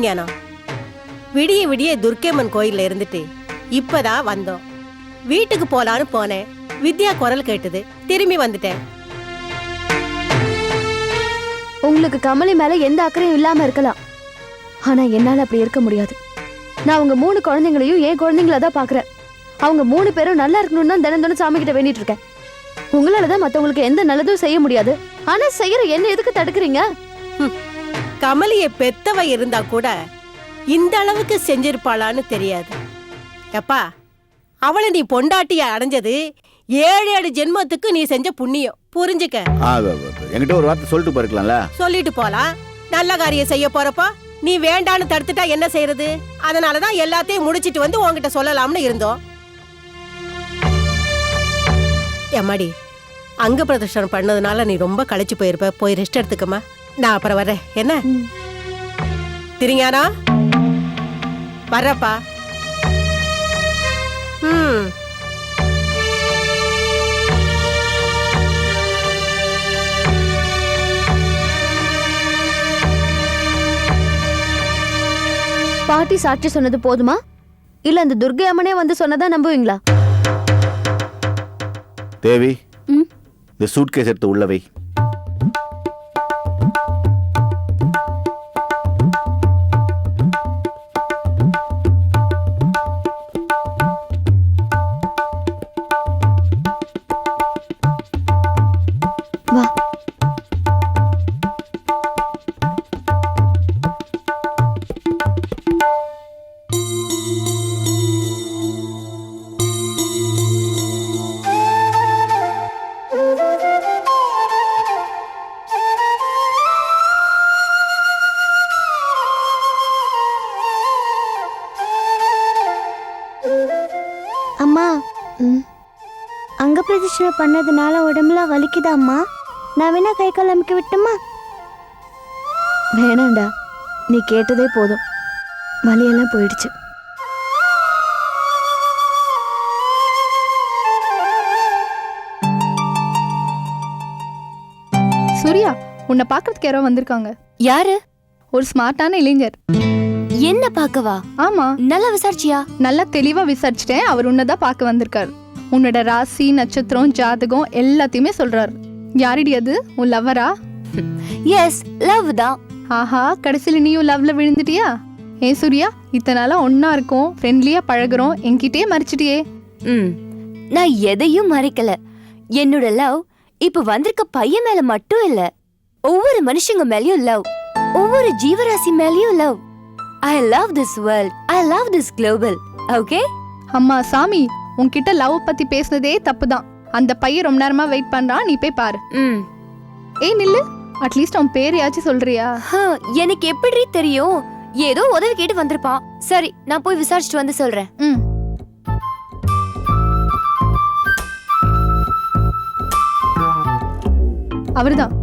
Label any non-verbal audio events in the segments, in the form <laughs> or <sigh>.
திரிஞானா விடிய விடிய துர்க்கேம்மன் கோயில்ல இருந்துட்டு இப்பதான் வந்தோம். வீட்டுக்கு போலான்னு போனேன். வித்யா குரல் கேட்டது. திரும்பி வந்துட்டேன். உங்களுக்கு கமலி மேல எந்த அக்கறையும் இல்லாம இருக்கலாம். ஆனா என்னால அப்படி இருக்க முடியாது. நான் உங்க மூணு குழந்தைங்களையும் என் குழந்தைங்கள தான் பாக்குறேன். அவங்க மூணு பேரும் நல்லா இருக்கணும்னு தான் தினம் தினம் சாமி கிட்ட வேண்டிட்டு இருக்கேன். உங்களால தான் மத்தவங்களுக்கு எந்த நல்லதும் செய்ய முடியாது. ஆனா செய்யற என்ன எதுக்கு தடுக்கிறீங்க? கமலிய பெத்தவ இருந்தா கூட இந்த அளவுக்கு செஞ்சிருப்பாளான்னு தெரியாது. எப்பா அவளை நீ பொண்டாட்டிய அடைஞ்சது ஏழு ஏழு ஜென்மத்துக்கு நீ செஞ்ச புண்ணியம். புரிஞ்சுக்க. என்கிட்ட ஒரு வார்த்தை சொல்லிட்டு போயிருக்கலாம்ல? சொல்லிட்டு போலாம். நல்ல காரியம் செய்ய போறப்போ நீ வேண்டான்னு தடுத்துட்டா என்ன செய்யறது அதனாலதான் எல்லாத்தையும் முடிச்சிட்டு வந்து உன்கிட்ட சொல்லலாம்னு இருந்தோம். எம்மாடி அங்க பிரதர்ஷனம் பண்ணதுனால நீ ரொம்ப களைச்சு போயிருப்ப. போய் ரெஸ்ட் எடுத்துக்கமா நான் அப்புறம் வரேன் என்ன. திரிஞானா வர்றப்பா. ம். பாட்டி சாட்சி சொன்னது போதுமா? இல்ல அந்த துர்கை அம்மனே வந்து சொன்னதா நம்புவீங்களா? தேவி. இந்த சூட் கேஸ் எடுத்து உள்ள பண்ணதுனால உடம்புல வலிக்குதா அம்மா நான் வேணா கை கால் அமுக்கி விட்டுமா? வேணாண்டா நீ கேட்டதே போதும். வலியெல்லாம் போயிடுச்சு. சூர்யா உன்னை பார்க்கறதுக்கு யாரோ வந்திருக்காங்க. யாரு? ஒரு ஸ்மார்ட்டான இளைஞர். என்ன பார்க்கவா? ஆமா. நல்லா விசாரிச்சியா? நல்லா தெளிவா விசாரிச்சுட்டேன். அவர் உன்னை தான் பார்க்க வந்திருக்காரு. உன்னோட ராசி நட்சத்திரம் ஜாதகம் எல்லாத்தையுமே சொல்றாரு. யாரடி அது? உன் லவ்வரா எஸ் லவ் தான். ஆஹா கடைசியில் நீயும் லவ்ல விழுந்துட்டியா? ஏன் சூர்யா? இத்தனை நாளா ஒன்னா இருக்கோம் ஃப்ரெண்ட்லியா பழகுறோம் என்கிட்டயே மறைச்சிட்டியே. ம் நான் எதையும் மறைக்கல. என்னோட லவ் இப்ப வந்திருக்க பையன் மேல மட்டும் இல்ல. ஒவ்வொரு மனுஷங்க மேலயும் லவ் ஒவ்வொரு ஜீவராசி மேலயும் love I love this world I love this global okay அம்மா சாமி உன்கிட்ட லவ் பத்தி பேசுனதே தப்புதான். அந்த பையன் ரொம்ப நேரமா வெயிட் பண்றான் நீ போய் பாரு. ம். ஏய் நில்லு. அட்லீஸ்ட் அவன் பேரையாச்சும் சொல்றியா? எனக்கு எப்படி தெரியும்? ஏதோ உதவி கேட்டு வந்திருப்பான். சரி நான் போய் விசாரிச்சுட்டு வந்து சொல்றேன். ம். அவர்தான்.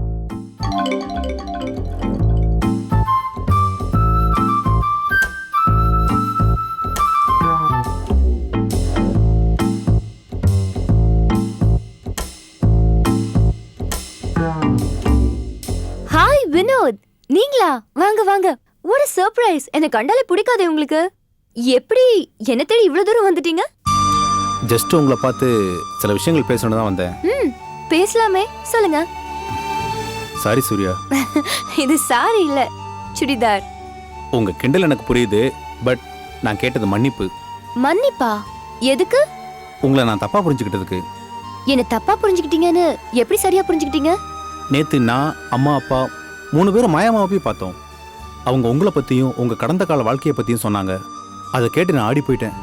வாங்க வாங்க. ஒரு சர்ப்ரைஸ் எனக்கு கண்டாலே பிடிக்காதே உங்களுக்கு. எப்படி என்ன தேடி இவ்வளவு தூரம் வந்துட்டீங்க? ஜஸ்ட் உங்களை பார்த்து சில விஷயங்கள் பேசணும் தான் வந்தேன். ம் பேசலாமே. சொல்லுங்க. சாரி சூர்யா. <laughs> இது சாரி இல்ல சுடிதார். உங்க கிண்டல் எனக்கு புரியுது பட் நான் கேட்டது மன்னிப்பு. மன்னிப்பா? எதுக்கு? உங்களை நான் தப்பா புரிஞ்சுக்கிட்டதுக்கு. என்ன தப்பா புரிஞ்சுக்கிட்டீங்கன்னு எப்படி சரியா புரிஞ்சுக்கிட்டீங்க? நேத்து நான் அம்மா அப்பா மூணு பேரும் மாயாமாவை போய் பார்த்தோம். அவங்க உங்களை பத்தியும் உங்க கடந்த கால வாழ்க்கையை பற்றியும் சொன்னாங்க. அதை கேட்டு நான் ஆடி போயிட்டேன்.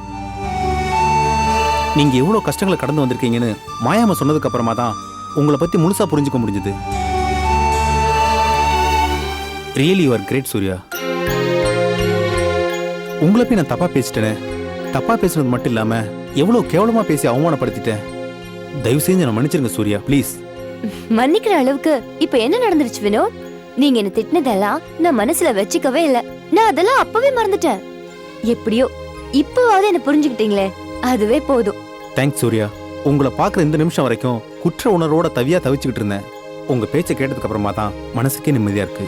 நீங்கள் எவ்வளோ கஷ்டங்களை கடந்து வந்திருக்கீங்கன்னு மாயாம சொன்னதுக்கு அப்புறமா தான் உங்களை பத்தி முழுசா புரிஞ்சுக்க முடிஞ்சது. ரியலி யுவர் கிரேட் சூர்யா உங்களை போய் நான் தப்பாக பேசிட்டேனே. தப்பா பேசுனது மட்டும் இல்லாமல் எவ்வளோ கேவலமா பேசி அவமானப்படுத்திட்டேன். தயவு செஞ்சு நான் மன்னிச்சிருங்க சூர்யா ப்ளீஸ் மன்னிக்கிற அளவுக்கு இப்போ என்ன நடந்துருச்சு வினோத்? நீங்க என்ன திட்டினதெல்லாம் நான் மனசுல வச்சுக்கவே இல்ல. நான் அதெல்லாம் அப்பவே மறந்துட்டேன். எப்படியோ இப்பவாவது என்ன புரிஞ்சுக்கிட்டீங்களே அதுவே போதும். தேங்க்ஸ் சூர்யா. உங்களை பார்க்குற இந்த நிமிஷம் வரைக்கும் குற்ற உணர்வோட தவியா தவிச்சுக்கிட்டு இருந்தேன். உங்க பேச்சை கேட்டதுக்கு அப்புறமா தான் மனசுக்கே நிம்மதியா இருக்கு.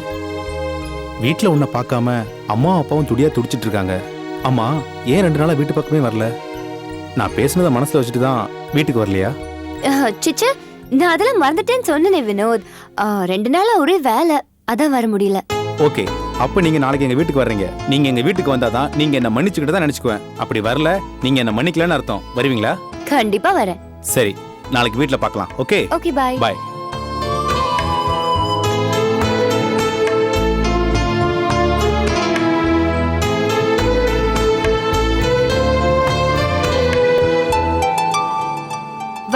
வீட்டில் உன்னை பார்க்காம அம்மாவும் அப்பாவும் துடியா துடிச்சிட்டு இருக்காங்க. அம்மா ஏன் ரெண்டு நாளா வீட்டு பக்கமே வரல? நான் பேசுனதை மனசுல வச்சுட்டு தான் வீட்டுக்கு வரலையா? சிச்சா நான் அதெல்லாம் மறந்துட்டேன்னு சொன்னேனே வினோத். ஆ, ரெண்டு நாளா ஒரே வேலை. அதான் வர முடியல. ஓகே அப்ப நீங்க நாளைக்கு எங்க வீட்டுக்கு வர்றீங்க. நீங்க எங்க வீட்டுக்கு வந்தாதான் நீங்க என்ன மன்னிச்சுக்கிட்டு தான் நினைச்சுக்குவேன். அப்படி வரல நீங்க என்ன மன்னிக்கலன்னு அர்த்தம். வருவீங்களா? கண்டிப்பா வரேன். சரி நாளைக்கு வீட்ல பார்க்கலாம். ஓகே? Okay bye. பாய்.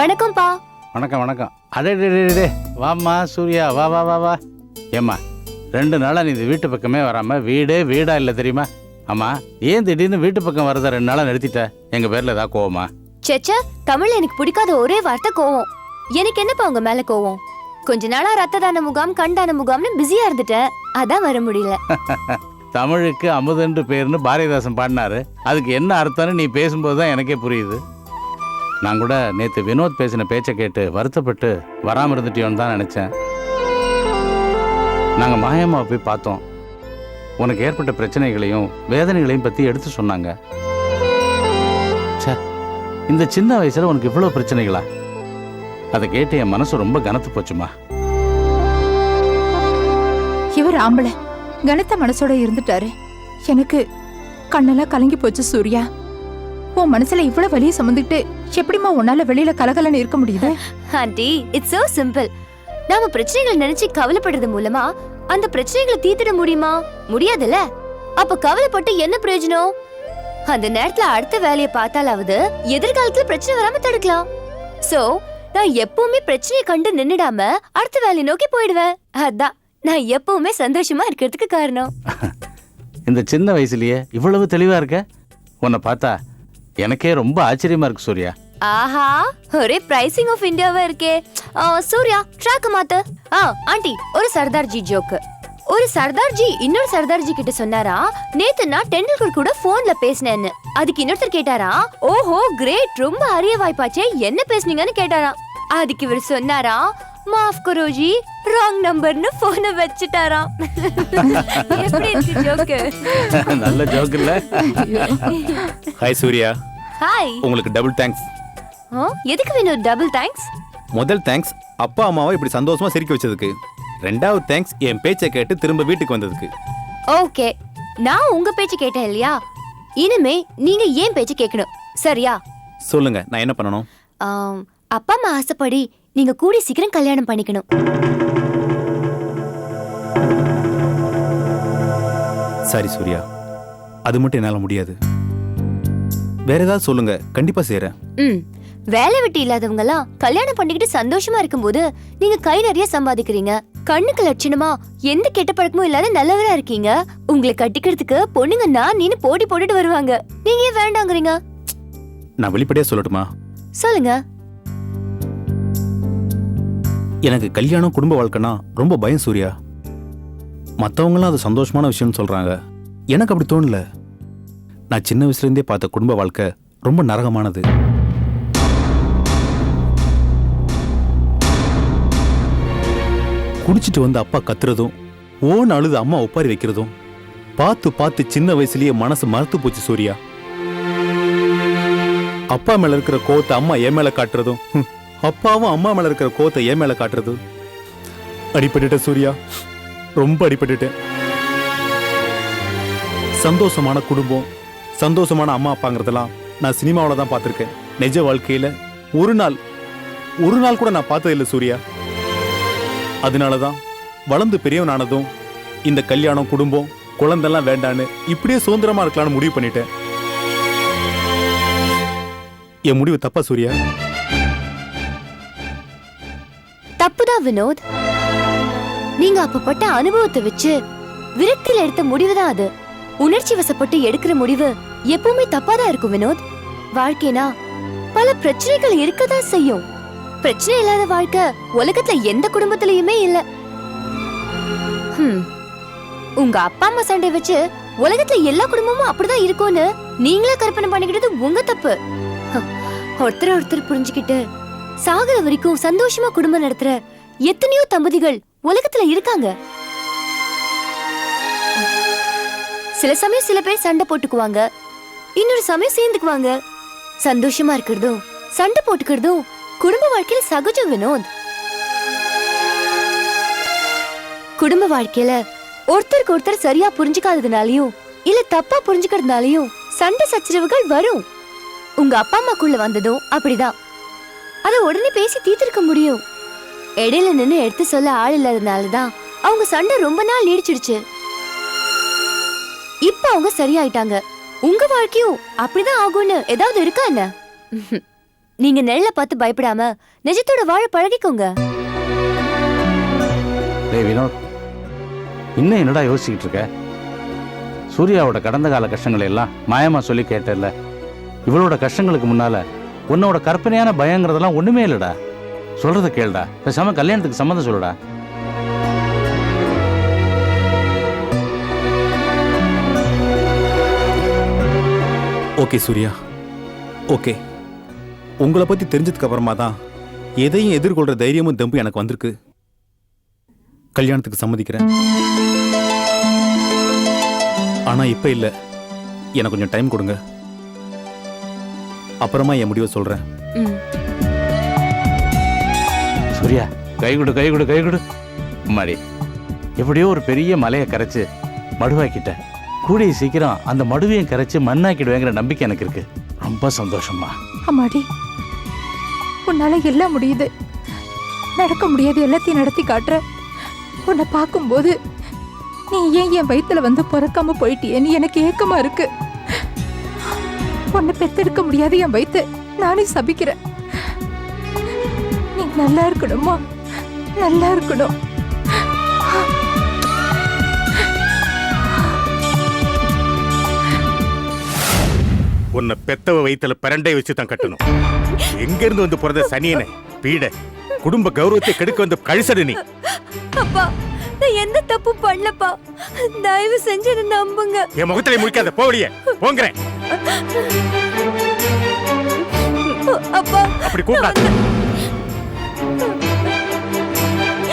வணக்கம்ப்பா. வணக்கம் வணக்கம். அடே டே டே, டே வாம்மா சூர்யா. வா வா வா வா. ஏம்மா ரெண்டு நாளாக நீ இந்த வீட்டு பக்கமே வராமல் வீடே வீடா இல்லை தெரியுமா? ஆமா ஏன் திடீர்னு வீட்டு பக்கம் வரத ரெண்டு நாளாக நிறுத்திட்ட? எங்கள் பேரில் ஏதாவது கோவமா? சேச்சா தமிழ்ல எனக்கு பிடிக்காத ஒரே வார்த்தை கோவம். எனக்கு என்னப்பா உங்க மேல கோவம்? கொஞ்ச நாளா ரத்த தான முகாம் கண்தான முகாம்னு பிஸியா இருந்துட்டேன் அதான் வர முடியல. <laughs> தமிழுக்கு அமுதன்று பேர்னு பாரதிதாசன் பாடினாரு. அதுக்கு என்ன அர்த்தம்னு நீ பேசும்போது தான் எனக்கே புரியுது. நான் கூட நேற்று வினோத் பேசின பேச்சை கேட்டு வருத்தப்பட்டு வராமல் இருந்துட்டியோன்னு தான் நினச்சேன். நாங்கள் மாயம்மாவை போய் பார்த்தோம். உனக்கு ஏற்பட்ட பிரச்சனைகளையும் வேதனைகளையும் பற்றி எடுத்து சொன்னாங்க. ச்சே இந்த சின்ன வயசில் உனக்கு இவ்வளோ பிரச்சனைகளா? அதை கேட்டு என் மனசு ரொம்ப கனத்து போச்சுமா? இவர் ஆம்பளை. கனத்த மனசோட இருந்துட்டாரு. எனக்கு கண்ணெல்லாம் கலங்கி போச்சு சூர்யா. உன் மனசுல இவ்வளவு வலிய சுமந்துட்டு எப்படிம்மா உன்னால வெளியில கலகலன்னு இருக்க முடியுது? ஆண்டி இட்ஸ் so சிம்பிள் நாம பிரச்சனைகளை நினைச்சு கவலைப்படுறது மூலமா அந்த பிரச்சனைகளை தீர்த்திட முடியுமா? முடியாதுல்ல? அப்ப கவலைப்பட்டு என்ன பிரயோஜனம்? அந்த நேரத்துல அடுத்த வேலையை பார்த்தாலாவது எதிர்காலத்துல பிரச்சனை வராம தடுக்கலாம். சோ நான் எப்பவுமே பிரச்சனையை கண்டு நின்னுடாம அடுத்த வேலையை நோக்கி போயிடுவேன். அதான் நான் எப்பவுமே சந்தோஷமா இருக்கிறதுக்கு காரணம். <laughs> இந்த சின்ன வயசுலயே இவ்வளவு தெளிவா இருக்க? உன்னை பார்த்தா எனக்கே ரொம்ப ஆச்சரியமா இருக்கு சூர்யா. ஆஹா ஒரே பிரைசிங் ஆஃப் இந்தியாவா இருக்கே. ஆ, சூர்யா ட்ராக் மாத்து. ஆ ஆண்டி ஒரு சர்தார்ஜி ஜோக்கு ஒரு சர்தார்ஜி இன்னொரு சர்தார்ஜி கிட்ட சொன்னாரா நேத்து நான் டெண்டுல்கர் கூட போன்ல பேசினேன்னு. அதுக்கு இன்னொருத்தர் கேட்டாரா ஓஹோ கிரேட் ரொம்ப அரிய வாய்ப்பாச்சே என்ன பேசுனீங்கன்னு கேட்டாராம் அதுக்கு இவர் சொன்னாரா மாஃப் கரோஜி ராங் நம்பர்னு போனை வச்சுட்டாராம் <laughs> எப்படி இருக்கு ஜோக்கு நல்ல ஜோக் இல்ல. ஹாய் சூர்யா. ஹாய் உங்களுக்கு டபுள் தேங்க்ஸ் எதுக்கு வேணும் டபுள் தேங்க்ஸ் முதல் தேங்க்ஸ் அப்பா அம்மாவை இப்படி சந்தோஷமா சிரிக்க வச்சதுக்கு. ரெண்டாவது தேங்க்ஸ் என் பேச்சை கேட்டு திரும்ப வீட்டுக்கு வந்ததுக்கு. ஓகே. நான் உங்க பேச்சு கேட்டேன் இல்லையா? இனிமே நீங்க ஏன் பேச்சு கேட்கணும்? சரியா? சொல்லுங்க நான் என்ன பண்ணணும்? அப்பா அம்மா ஆசைப்படி நீங்க கூடி சீக்கிரம் கல்யாணம் பண்ணிக்கணும். சரி சூர்யா. அது மட்டும் என்னால முடியாது. வேற ஏதாவது சொல்லுங்க கண்டிப்பா செய்றேன். ம். வேலை வெட்டி இல்லாதவங்க எல்லாம் கல்யாணம் பண்ணிக்கிட்டு சந்தோஷமா இருக்கும்போது நீங்க கை நிறைய சம்பாதிக்கிறீங்க. கண்ணுக்கு லட்சணமா எந்த கெட்ட பழக்கமும் இல்லாத நல்லவரா இருக்கீங்க. உங்களை கட்டிக்கிறதுக்கு பொண்ணுங்க நான் நீனு போட்டி போட்டுட்டு வருவாங்க. நீங்க ஏன் வேண்டாங்கிறீங்க? நான் வெளிப்படையா சொல்லட்டுமா? சொல்லுங்க. எனக்கு கல்யாணம் குடும்ப வாழ்க்கைனா ரொம்ப பயம் சூர்யா. மற்றவங்களாம் அது சந்தோஷமான விஷயம்னு சொல்றாங்க. எனக்கு அப்படி தோணல. நான் சின்ன வயசுலேருந்தே பார்த்த குடும்ப வாழ்க்கை ரொம்ப நரகமானது. குடிச்சிட்டு வந்து அப்பா கத்துறதும் ஓன் அழுது அம்மா ஒப்பாரி வைக்கிறதும் பார்த்து பார்த்து சின்ன வயசுலயே மனசு மறுத்து போச்சு சூர்யா. அப்பா மேல இருக்கிற கோவத்தை அம்மா என் மேல காட்டுறதும் அப்பாவும் அம்மா மேல இருக்கிற கோவத்தை என் மேல காட்டுறதும் அடிபட்டுட்டேன் சூர்யா. ரொம்ப அடிபட்டுட்டேன். சந்தோஷமான குடும்பம் சந்தோஷமான அம்மா அப்பாங்கிறதெல்லாம் நான் சினிமாவில் தான் பார்த்துருக்கேன். நிஜ வாழ்க்கையில் ஒரு நாள் ஒரு நாள் கூட நான் பார்த்ததில்லை சூர்யா. அதனால தான் வளர்ந்து பெரியவனானதும் இந்த கல்யாணம் குடும்பம் குழந்தெல்லாம் வேண்டான்னு இப்படியே சுதந்திரமா இருக்கலாம்னு முடிவு பண்ணிட்டேன். என் முடிவு தப்பா சூர்யா? தப்புதான் வினோத். நீங்க அப்பப்பட்ட அனுபவத்தை வச்சு விரக்தியில எடுத்த முடிவு தான் அது. உணர்ச்சி வசப்பட்டு எடுக்கிற முடிவு எப்பவுமே தப்பாதான் இருக்கும் வினோத். வாழ்க்கைனா பல பிரச்சனைகள் இருக்கதான் செய்யும். பிரச்சனை இல்லாத வாழ்க்கை. உலகத்துல எந்த குடும்பத்திலயுமே இல்ல. உங்க அப்பா அம்மா சண்டை வச்சு உலகத்துல எல்லா குடும்பமும் அப்படிதான் இருக்கும்னு நீங்களே கற்பனை பண்ணிக்கிட்டது உங்க தப்பு. ஒருத்தர் ஒருத்தர் புரிஞ்சுக்கிட்டு சாகுற வரைக்கும் சந்தோஷமா குடும்பம் நடத்துற எத்தனையோ தம்பதிகள் உலகத்துல இருக்காங்க. சில சமயம் சில பேர் சண்டை போட்டுக்குவாங்க. இன்னொரு சமயம் சேர்ந்துக்குவாங்க. சந்தோஷமா இருக்கிறதும் சண்டை போட்டுக்கிறதும் குடும்ப வாழ்க்கையில சகஜம் வினோத். குடும்ப வாழ்க்கையில ஒருத்தருக்கு ஒருத்தர் சரியா புரிஞ்சுக்காததுனாலயும் இல்ல தப்பா புரிஞ்சுக்கிறதுனாலயும் சண்டை சச்சரவுகள் வரும். உங்க அப்பா அம்மாக்குள்ள வந்ததும் அப்படிதான். அத உடனே பேசி தீர்த்திருக்க முடியும். இடையில நின்னு எடுத்து சொல்ல ஆள் இல்லாதனாலதான் அவங்க சண்டை ரொம்ப நாள் நீடிச்சிடுச்சு. இப்ப அவங்க சரியாயிட்டாங்க. உங்க வாழ்க்கையும் அப்படிதான் ஆகும்னு ஏதாவது இருக்கா என்ன? ம்ஹும். நீங்க நெல்ல பார்த்து பயப்படாம நிஜத்தோட வாழ பழகிக்கோங்க. டேய் வினோத் இன்னும் என்னடா யோசிச்சுக்கிட்டு இருக்க? சூர்யாவோட கடந்த கால கஷ்டங்களை எல்லாம் மாயமா சொல்லி கேட்டல இவளோட கஷ்டங்களுக்கு முன்னால உன்னோட கற்பனையான பயங்கிறதெல்லாம் ஒண்ணுமே இல்லடா. சொல்றத கேளுடா. பேசாம கல்யாணத்துக்கு சம்மந்தம் சொல்லுடா. ஓகே சூர்யா. ஓகே. உங்களை பத்தி தெரிஞ்சதுக்கு அப்புறமா தான் எதையும் எதிர்கொள்ற தைரியமும் தெம்பும் எனக்கு வந்திருக்கு. கல்யாணத்துக்கு சம்மதிக்கிறேன். ஆனா இப்ப இல்ல. எனக்கு கொஞ்சம் டைம் கொடுங்க. அப்புறமா என் முடிவை சொல்றேன். ம். சூர்யா கை கொடு கை கொடு கை கொடு. அம்மாடி எப்படியோ ஒரு பெரிய மலையை கரைச்சு மடுவாக்கிட்ட. கூடிய சீக்கிரம் அந்த மடுவையும் கரைச்சு மண்ணாக்கிடுவேங்கிற நம்பிக்கை எனக்கு இருக்கு. ரொம்ப சந்தோஷமா அம்மாடி. உன்னால எல்லாம் முடியுது. நடக்க முடியாது எல்லாத்தையும் நடத்தி காட்டுற. உன்னை பார்க்கும்போது நீ ஏன் என் வயிற்றுல வந்து பிறக்காம போயிட்டியேன்னு எனக்கு ஏக்கமா இருக்கு. உன்னை பெத்தெடுக்க முடியாது என் வயிற்று நானே சபிக்கிறேன். நீ நல்லா இருக்கணுமா? நல்லா இருக்கணும். உன்னை பெத்தவ வயிற்றுல பிரண்டை வச்சு தான் கட்டணும். எங்க இருந்து வந்து பிறந்த சனியனை? பீட. குடும்ப கௌரவத்தை கெடுக்க வந்த கழிசடு நீ. அப்பா நான் எந்த தப்பு பண்ணலப்பா. தயவு செஞ்சு என்ன நம்புங்க. என் முகத்திலே முடிக்காத போவலிய போங்கிறேன். அப்பா அப்படி கூப்பிடாத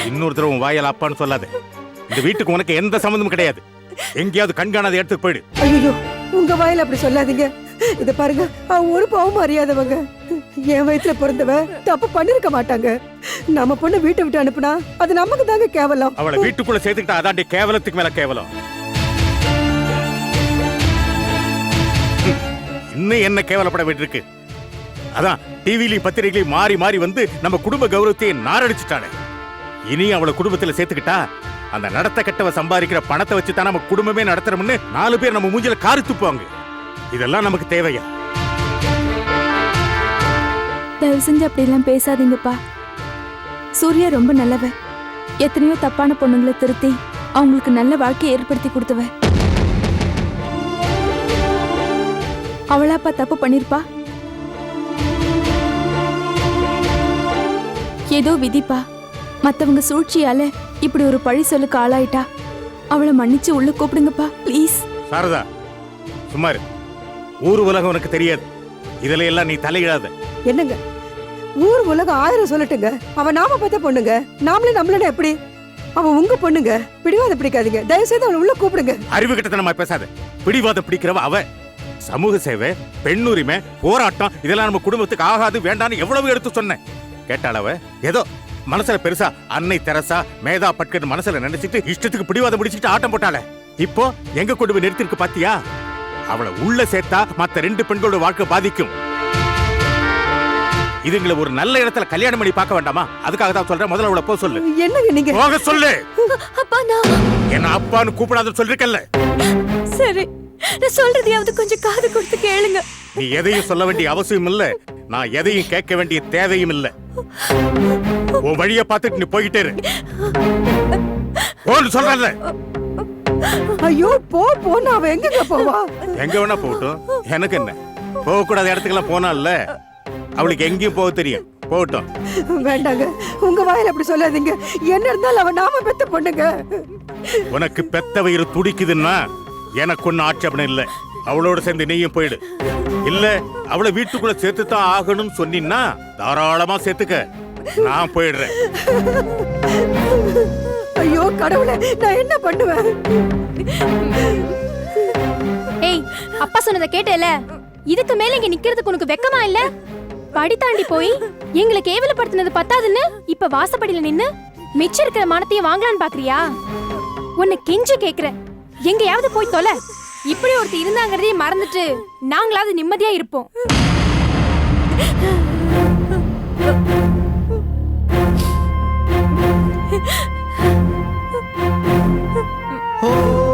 இன்னொரு தடவை உன் வாயால் அப்பான்னு சொல்லாத. இந்த வீட்டுக்கு உனக்கு எந்த சம்மந்தமும் கிடையாது. எங்கேயாவது கண்காணாத இடத்துக்கு போயிடு. ஐயோ உங்க வாயில அப்படி சொல்லாதீங்க. இத பாருங்க அவன் ஒரு பாவம் அறியாதவங்க. என் வயித்துல பிறந்தவ தப்பு பண்ணிருக்க மாட்டாங்க. நம்ம பொண்ணு வீட்டை விட்டு அனுப்புனா அது நமக்கு தாங்க கேவலம். அவளை வீட்டுக்குள்ள சேர்த்துக்கிட்டா அதாண்டி கேவலத்துக்கு மேல கேவலம். இன்னும் என்ன கேவலப்பட வேண்டியிருக்கு? அதான் டிவிலையும் பத்திரிகையிலையும் மாறி மாறி வந்து நம்ம குடும்ப கௌரவத்தையே நாரடிச்சுட்டானே இனி அவளை குடும்பத்துல சேர்த்துக்கிட்டா அந்த நடத்த கட்டவ சம்பாதிக்கிற பணத்தை வச்சு தான் நம்ம குடும்பமே நடத்துறோம்னு நாலு பேர் நம்ம மூஞ்சில காரி துப்புவாங்க. இதெல்லாம் நமக்கு தேவையா? தயவு செஞ்சு அப்படியெல்லாம் பேசாதீங்கப்பா. சூர்யா ரொம்ப நல்லவ. எத்தனையோ தப்பான பொண்ணுங்களை திருத்தி அவங்களுக்கு நல்ல வாழ்க்கையை ஏற்படுத்தி கொடுத்தவ. அவளாப்பா தப்பு பண்ணிருப்பா? ஏதோ விதிப்பா. மத்தவங்க சூழ்ச்சியால இப்படி ஒரு பழி சொல்லுக்கு ஆளாயிட்டா. அவளை மன்னிச்சு உள்ள கூப்பிடுங்கப்பா ப்ளீஸ். சாரதா சுமார் ஊர் உலகம் உனக்கு தெரியாது. இதுல எல்லாம் நீ தலையிடாத. என்னங்க? ஊர் உலகம் ஆயிரம் சொல்லட்டுங்க. அவ நாம பார்த்த பொண்ணுங்க. நாமளே நம்மள எப்படி? அவ உங்க பொண்ணுங்க. பிடிவாத பிடிக்காதீங்க. தயவு செய்து அவளை உள்ள கூப்பிடுங்க. அறிவு கிட்டத்தனமா பேசாத. பிடிவாத பிடிக்கிறவ அவ. சமூக சேவை பெண்ணுரிமை போராட்டம் இதெல்லாம் நம்ம குடும்பத்துக்கு ஆகாது வேண்டான்னு எவ்வளவு எடுத்து சொன்னேன் கேட்டாள் அவ ஏதோ மனசுல பெருசா அன்னை தெரசா மேதா பட்கர் மனசுல நினைச்சிட்டு இஷ்டத்துக்கு பிடிவாத பிடிச்சிட்டு ஆட்டம் போட்டாள. இப்போ எங்க கொண்டு போய் நிறுத்திருக்கு பாத்தியா? அவளை உள்ள சேர்த்தா மத்த ரெண்டு பெண்களோட வாழ்க்கை பாதிக்கும். இதுங்களை ஒரு நல்ல இடத்துல கல்யாணம் பண்ணி பார்க்க வேண்டாமா? அதுக்காக தான் சொல்றேன். முதல்ல அவளை போக சொல்லு. என்னங்க நீங்க? போக சொல்லு. அப்பா நான் என்ன அப்பான்னு கூப்பிடாத சொல்லிருக்கல்ல சரி. நான் சொல்றதையாவது கொஞ்சம் காது கொடுத்து கேளுங்க. நீ எதையும் சொல்ல வேண்டிய அவசியம் இல்ல. நான் எதையும் கேட்க வேண்டிய தேவையும் இல்ல. உன் வழிய பார்த்துட்டு நீ போய்கிட்டே இரு. போன்னு சொல்றல ஐயோ போ போன்னு அவன் எங்கங்க போவா? எங்க வேணா போகட்டும். எனக்கு என்ன? போக கூடாத இடத்துக்கெல்லாம் போனால அவளுக்கு எங்கேயும் போக தெரியும். போகட்டும். வேண்டாங்க. உங்க வாயில அப்படி சொல்லாதீங்க. என்ன இருந்தாலும் அவன் நாம பெத்த பொண்ணுங்க. உனக்கு பெத்த வயிறு துடிக்குதுன்னா எனக்கு ஒன்னும் ஆட்சேபனை இல்ல. அவளோட சேர்ந்து நீயும் போயிடு. இல்ல அவளை வீட்டுக்குள்ள சேர்த்து தான் ஆகணும்னு சொன்னீன்னா தாராளமா சேர்த்துக்க. நான் போயிடுறேன். ஐயோ கடவுளே நான் என்ன பண்ணுவேன்? சொன்னதை கேட்டேல இதுக்கு மேல இங்க நிக்கிறதுக்கு உனக்கு வெக்கமா இல்ல? படி தாண்டி போய் எங்களை கேவலப்படுத்தினது பத்தாதுன்னு இப்ப வாசப்படியில நின்னு மிச்சம் இருக்கிற மனத்தையும் வாங்கலான்னு பாக்குறியா? உன்னை கெஞ்சி கேக்குற எங்கேயாவது போய் தொலை. இப்படி ஒருத்தர் இருந்தாங்கிறதே மறந்துட்டு நாங்களாவது நிம்மதியா இருப்போம். Oh